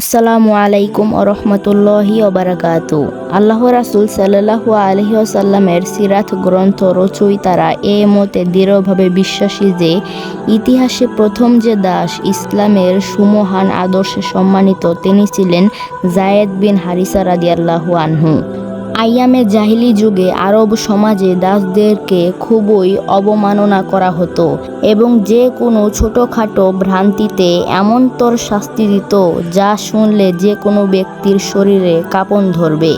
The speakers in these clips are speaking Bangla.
আসসালামু আলাইকুম রহমতুল্লাহি ওবরাকাত আল্লাহ রাসুল সাল্লাহ আলহি আসাল্লামের সিরাত গ্রন্থ রচয়িতারা এ মতে দৃঢ়ভাবে বিশ্বাসী যে, ইতিহাসে প্রথম যে দাস ইসলামের সুমহান আদর্শে সম্মানিত তিনি ছিলেন জায়েদ বিন হারিসা রাদিয়াল্লাহু আনহু। আইয়ামে জাহিলি যুগে আরব সমাজে দাসদেরকে খুবই অবমাননা করা হতো এবং যে কোনো ছোটোখাটো ভ্রান্তিতে এমন তোর শাস্তি দিত যা শুনলে যে কোনো ব্যক্তির শরীরে কাঁপন ধরবে।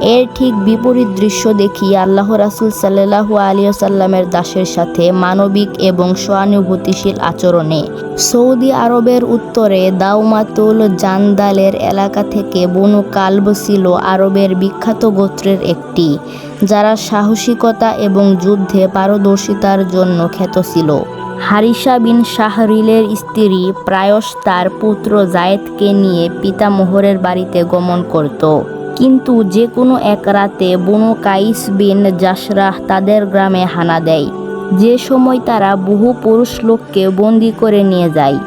এর ঠিক বিপরীত দৃশ্য দেখি আল্লাহ রাসুল সাল্লাহু আলিয়াল্লামের দাসের সাথে মানবিক এবং সহানুভূতিশীল আচরণে। সৌদি আরবের উত্তরে দাউমাতুল জান্দালের এলাকা থেকে বনু কালব ছিল আরবের বিখ্যাত গোত্রের একটি, যারা সাহসিকতা এবং যুদ্ধে পারদর্শিতার জন্য খ্যাত ছিল। হারিসা বিন শাহরিলের স্ত্রী প্রায়শ তার পুত্র জায়েদকে নিয়ে পিতামোহরের বাড়িতে গমন করত। কিন্তু যে কোনো এক রাতে বনু কাইস বিন জাসরাহ তাদের গ্রামে হানা দেয়। যে সময় তারা বহু পুরুষ লোককে বন্দি করে নিয়ে যায়।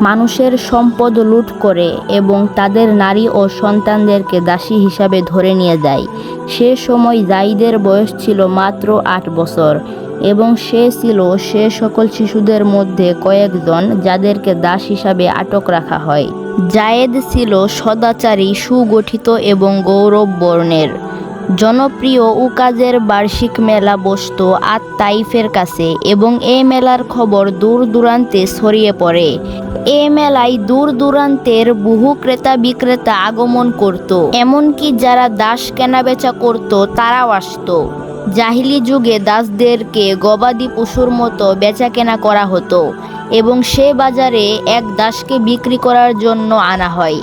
মানুষের সম্পদ লুট করে এবং তাদের নারী ও সন্তানদেরকে দাসী হিসাবে ধরে নিয়ে যায়। সে সময় জাইদের বয়স ছিল মাত্র আট বছর। এবং সে ছিল সে সকল শিশুদের মধ্যে কয়েকজন যাদেরকে দাস হিসাবে আটক রাখা হয়। জায়েদ ছিল সদাচারী, সুগঠিত এবং গৌরব বর্ণের জনপ্রিয় উকাজের বার্ষিক মেলা বসত আত তাইফের কাছে এবং এই মেলার খবর দূর দূরান্তে ছড়িয়ে পড়ে। এ মেলায় দূর দূরান্তের বহু ক্রেতা বিক্রেতা আগমন করত, এমনকি যারা দাস কেনাবেচা করত তারাও আসতো। জাহিলি যুগে দাসদেরকে গবাদি পশুর মতো বেচাকেনা করা হতো এবং সে বাজারে এক দাসকে বিক্রি করার জন্য আনা হয়,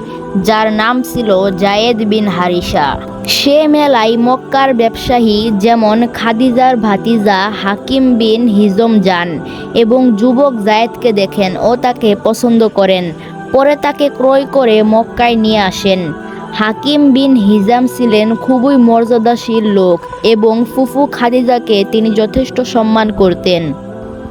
যার নাম ছিল জায়েদ বিন হারিসা। সে মেলায় মক্কার ব্যবসায়ী যেমন খাদিজার ভাতিজা হাকিম বিন হিজম যান এবং যুবক জায়েদকে দেখেন ও তাকে পছন্দ করেন, পরে তাকে ক্রয় করে মক্কায় নিয়ে আসেন। হাকিম বিন হিজাম ছিলেন খুবই মর্যাদাশীল লোক এবং ফুফু খাদিজাকে তিনি যথেষ্ট সম্মান করতেন।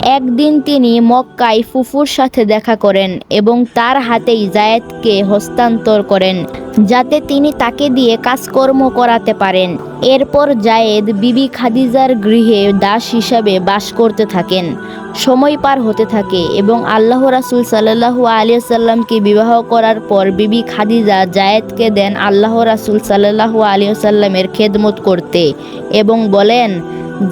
একদিন তিনি মক্কায় ফুফুর সাথে দেখা করেন এবং তার হাতেই জায়েদকে হস্তান্তর করেন। যাতে তিনি তাকে দিয়ে কাজকর্ম করাতে পারেন। এরপর জায়েদ বিবি খাদিজার গৃহে দাস হিসাবে বাস করতে থাকেন। সময় পার হতে থাকে এবং আল্লাহ রাসুল সাল্লাহু আলিয়া সাল্লামকে বিবাহ করার পর বিবি খাদিজা জায়েদকে দেন আল্লাহ রাসুল সাল্লাহু আলিয়া সাল্লামের খেদমত করতে এবং বলেন,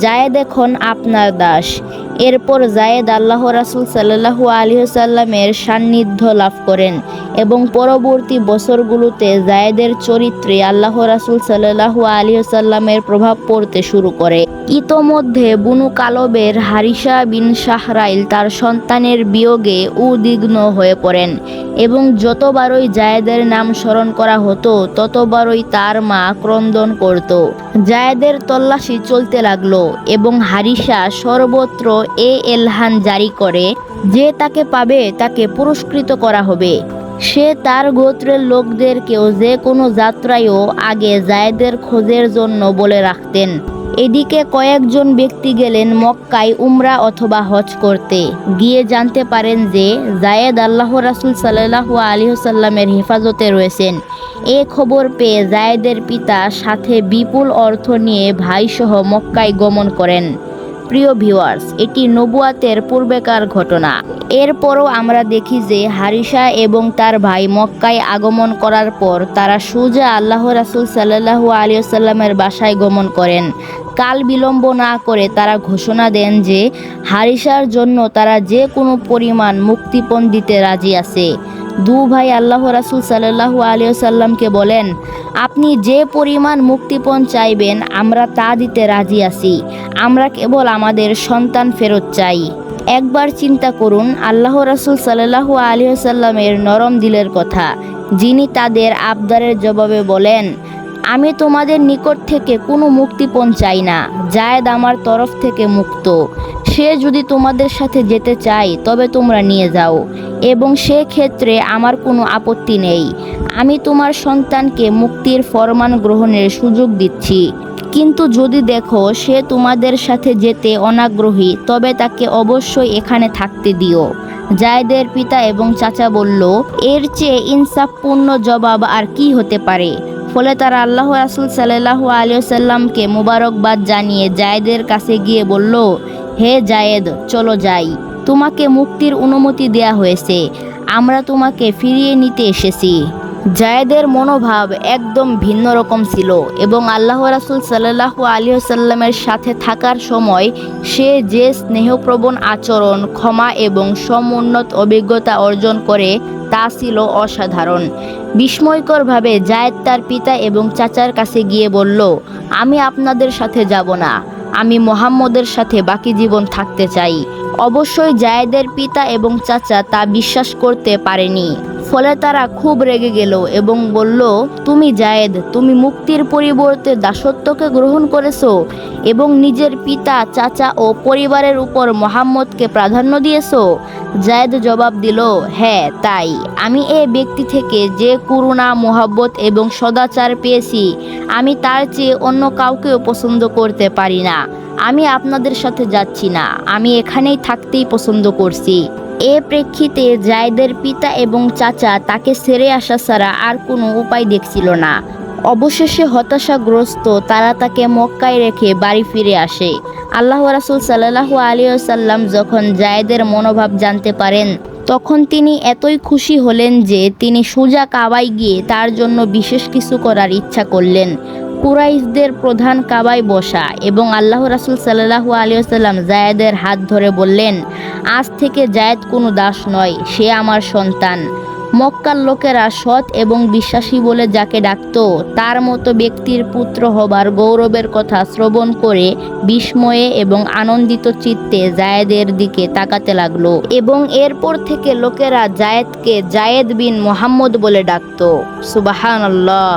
জায়েদ এখন আপনার দাস। এরপর জায়েদ আল্লাহ রাসুল সাল্লাহু আলিহসাল্লামের সান্নিধ্য লাভ করেন এবং পরবর্তী বছরগুলোতে জায়েদের চরিত্রে আল্লাহ রাসুল সাল্লাহু আলিহসাল্লামের প্রভাব পড়তে শুরু করে। ইতোমধ্যে বুনু কালবের হারিসা বিন শাহরাইল তার সন্তানের বিয়োগে উদ্বিগ্ন হয়ে পড়েন এবং যতবারই জায়েদের নাম স্মরণ করা হতো, ততবারই তার মা ক্রন্দন করত। জায়েদের তল্লাশি চলতে লাগল এবং হারিসা সর্বত্র এ এলহান জারি করে, যে তাকে পাবে তাকে পুরস্কৃত করা হবে। সে তার গোত্রের লোকদেরকেও যে কোনো যাত্রায়ও আগে জায়েদের খোঁজের জন্য বলে রাখতেন। এদিকে কয়েকজন ব্যক্তি গেলেন মক্কায় উমরা অথবা হজ করতে। গিয়ে জানতে পারেন যে জায়েদ আল্লাহ রাসুল সাল্লাহু আলিহসাল্লামের হেফাজতে রয়েছেন। এ খবর পেয়ে জায়েদের পিতা সাথে বিপুল অর্থ নিয়ে ভাইসহ মক্কায় গমন করেন। প্রিয় ভিউয়ার্স, এটি নবুয়াতের পূর্বেকার ঘটনা। এরপরও আমরা দেখি যে হারিসা এবং তার ভাই মক্কায় আগমন করার পর তারা সুজা আল্লাহ রাসুল সাল্লাহু আলিয়াল্লামের বাসায় গমন করেন। কাল বিলম্ব না করে তারা ঘোষণা দেন যে হারিসার জন্য তারা যে কোনো পরিমাণ মুক্তিপণ দিতে রাজি আছে। দু ভাই আল্লাহ রাসুল সাল্লাহু আলিয়াল্লামকে বলেন, আপনি যে পরিমাণ মুক্তিপণ চাইবেন, আমরা তা দিতে রাজি আছি। আমরা কেবল আমাদের সন্তান ফেরত চাই। একবার চিন্তা করুন, আল্লাহ রাসুল সাল্লাহু আলিয়াল্লামের নরম দিলের কথা। যিনি তাদের আবদারের জবাবে বলেন আমি তোমাদের নিকট থেকে কোনো মুক্তিপণ চাই না। জায়দ আমার তরফ থেকে মুক্ত। সে যদি তোমাদের সাথে যেতে চায়, তবে তোমরা নিয়ে যাও। এবং সে ক্ষেত্রে আমার কোনো আপত্তি নেই। আমি তোমার সন্তানকে মুক্তির ফরমান গ্রহণের সুযোগ দিচ্ছি। কিন্তু যদি দেখো সে তোমাদের সাথে যেতে অনাগ্রহী, তবে তাকে অবশ্যই এখানে থাকতে দিও। জায়েদের পিতা এবং চাচা বলল, এর চেয়ে ইনসাফপূর্ণ জবাব আর কি হতে পারে? ফলে তারা আল্লাহ রাসুল সাল্লাহ আলিয়াল্লামকে মুবারকবাদ জানিয়ে জায়েদের কাছে গিয়ে বলল, হে জায়েদ, চলো যাই। তোমাকে মুক্তির অনুমতি দেয়া হয়েছে। আমরা তোমাকে ফিরিয়ে নিতে এসেছি। জায়েদের মনোভাব একদম ভিন্ন রকম ছিল এবং আল্লাহ রাসুল সাল্লাহ আলিয়াল্লামের সাথে থাকার সময় সে যে স্নেহপ্রবণ আচরণ, ক্ষমা এবং সমুন্নত অভিজ্ঞতা অর্জন করে তা ছিল অসাধারণ। বিস্ময়করভাবে জায়েদ তার পিতা এবং চাচার কাছে গিয়ে বলল, আমি আপনাদের সাথে যাব না। আমি মোহাম্মদের সাথে বাকি জীবন থাকতে চাই। অবশ্যই জায়েদের পিতা এবং চাচা তা বিশ্বাস করতে পারেনি। ফলে তারা খুব রেগে গেল এবং বলল, তুমি জায়েদ, তুমি মুক্তির পরিবর্তে দাসত্বকে গ্রহণ করেছ এবং নিজের পিতা, চাচা ও পরিবারের উপর মোহাম্মদকে প্রাধান্য দিয়েছ? জায়েদ জবাব দিল হ্যাঁ তাই। আমি এ ব্যক্তি থেকে যে করুণা, মোহাব্বত এবং সদাচার পেয়েছি, আমি তার চেয়ে অন্য কাউকেও পছন্দ করতে পারি না। আমি আপনাদের সাথে যাচ্ছি না। আমি এখানেই থাকতেই পছন্দ করছি। এ প্রেক্ষিতে জায়দের পিতা এবং চাচা তাকে ছেড়ে আসা ছাড়া আর কোনো উপায় দেখছিল না। অবশেষে হতাশাগ্রস্ত তারা তাকে মক্কায় রেখে বাড়ি ফিরে আসে। আল্লাহ রাসুল সাল্লাহ আলিয়াল্লাম যখন জায়েদের মনোভাব জানতে পারেন, তখন তিনি এতই খুশি হলেন যে তিনি সোজা কাবায় গিয়ে তার জন্য বিশেষ কিছু করার ইচ্ছা করলেন। কুরাইশদের প্রধান কাবায় বসা এবং আল্লাহ রাসুল সাল্লাহু আলিয়াল্লাম জায়েদের হাত ধরে বললেন, আজ থেকে জায়েদ কোনো দাস নয়, সে আমার সন্তান। মক্কার লোকেরা সৎ এবং বিশ্বাসী বলে যাকে ডাকত, তার মতো ব্যক্তির পুত্র হবার গৌরবের কথা শ্রবণ করে বিস্ময়ে এবং আনন্দিত চিত্তে জায়েদের দিকে তাকাতে লাগল এবং এরপর থেকে লোকেরা জায়েদকে জায়েদ বিন মোহাম্মদ বলে ডাকত। সুবাহান আল্লাহ